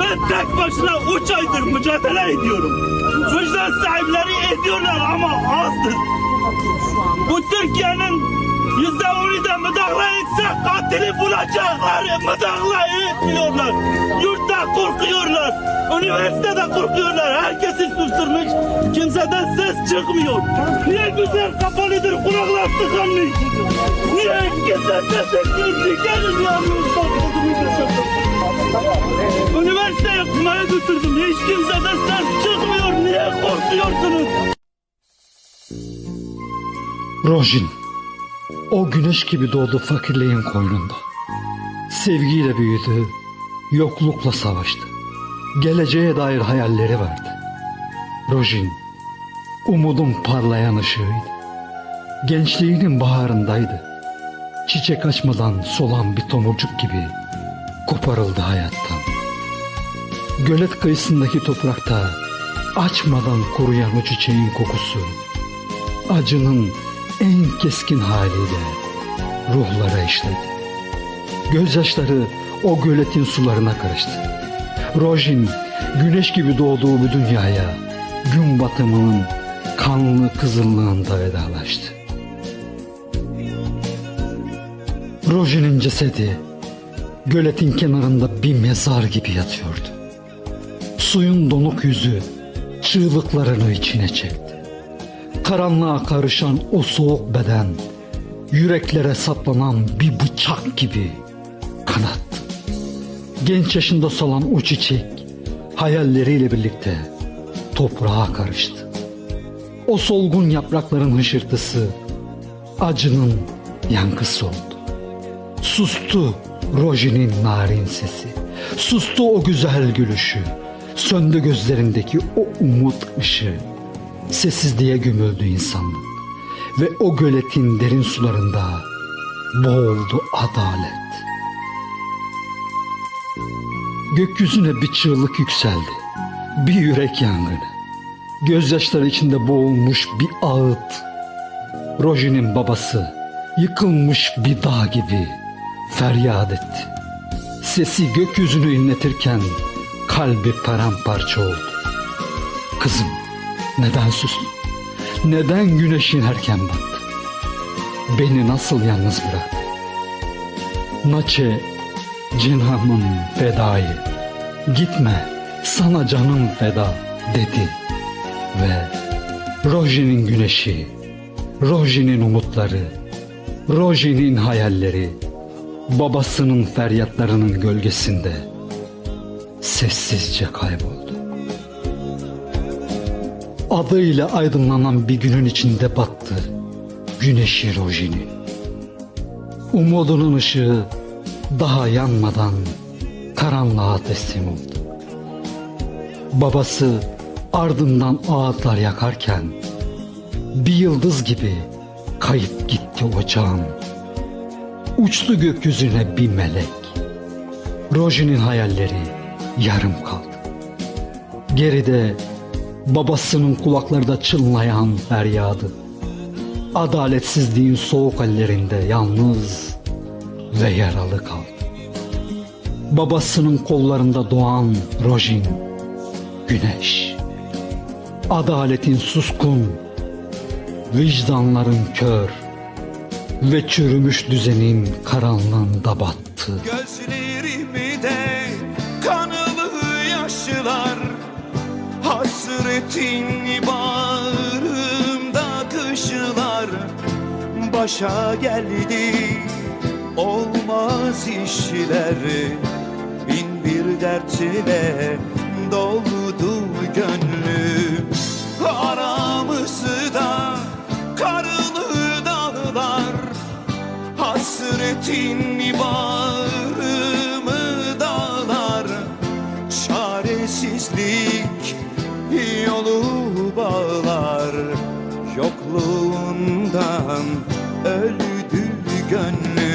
Ben tek başına üç aydır mücadele ediyorum. Vicdan sahipleri ediyorlar ama azdır. Bu Türkiye'nin yüzde onu da müdahale etse katili bulacaklar. Müdahale etmiyorlar. Yurtta korkuyorlar. Üniversitede korkuyorlar. Herkesi susturmuş. Kimseden ses çıkmıyor. Niye güzel kapalıdır? Kulaklar tıkanmış. Niye kimse ses etmiyor? Gelin yalnız götürdüm. Hiç kimseden ses çıkmıyor. Niye korkuyorsunuz? Rojin, o güneş gibi doğdu fakirliğin koynunda. Sevgiyle büyüdü, yoklukla savaştı. Geleceğe dair hayalleri vardı. Rojin, umudun parlayan ışığıydı. Gençliğinin baharındaydı. Çiçek açmadan solan bir tomurcuk gibi koparıldı hayattan. Gölet kıyısındaki toprakta açmadan kuruyan o çiçeğin kokusu acının en keskin haliyle ruhlara işledi. Gözyaşları o göletin sularına karıştı. Rojin güneş gibi doğduğu bu dünyaya gün batımının kanlı kızıllığında vedalaştı. Rojin'in cesedi göletin kenarında bir mezar gibi yatıyordu. Suyun donuk yüzü çığlıklarını içine çekti. Karanlığa karışan o soğuk beden yüreklere saplanan bir bıçak gibi kanattı. Genç yaşında solan o çiçek hayalleriyle birlikte toprağa karıştı. O solgun yaprakların hışırtısı acının yankısı oldu. Sustu Roji'nin narin sesi. Sustu o güzel gülüşü. Söndü gözlerindeki o umut ışığı. Sessizliğe gömüldü insanlık. Ve o göletin derin sularında boğuldu adalet. Gökyüzüne bir çığlık yükseldi. Bir yürek yangını. Gözyaşları içinde boğulmuş bir ağıt. Roji'nin babası yıkılmış bir dağ gibi feryat etti. Sesi gökyüzünü inletirken kalbi paramparça oldu. Kızım neden sustun? Neden güneş inerken battı? Beni nasıl yalnız bıraktı? Naçe cenhamın fedayı gitme sana canım feda dedi ve Roji'nin güneşi Roji'nin umutları Roji'nin hayalleri babasının feryatlarının gölgesinde sessizce kayboldu. Adıyla aydınlanan bir günün içinde battı güneşi Roji'nin. Umudunun ışığı daha yanmadan karanlığa teslim oldu. Babası ardından ağıtlar yakarken bir yıldız gibi kayıp gitti ocağın. Uçtu gökyüzüne bir melek. Roji'nin hayalleri yarım kaldı. Geride babasının kulaklarda çınlayan feryadı. Adaletsizliğin soğuk ellerinde yalnız ve yaralı kaldı. Babasının kollarında doğan Rojin, güneş. Adaletin suskun, vicdanların kör ve çürümüş düzenin karanlığında battı. Hasretin bağrımda kışlar Başa geldi. Olmaz işler Bin bir dertle doldu gönlüm. Aramızda karlı dağlar Hasretin bağrımı dağlar. Çaresizlik öldü gönlüm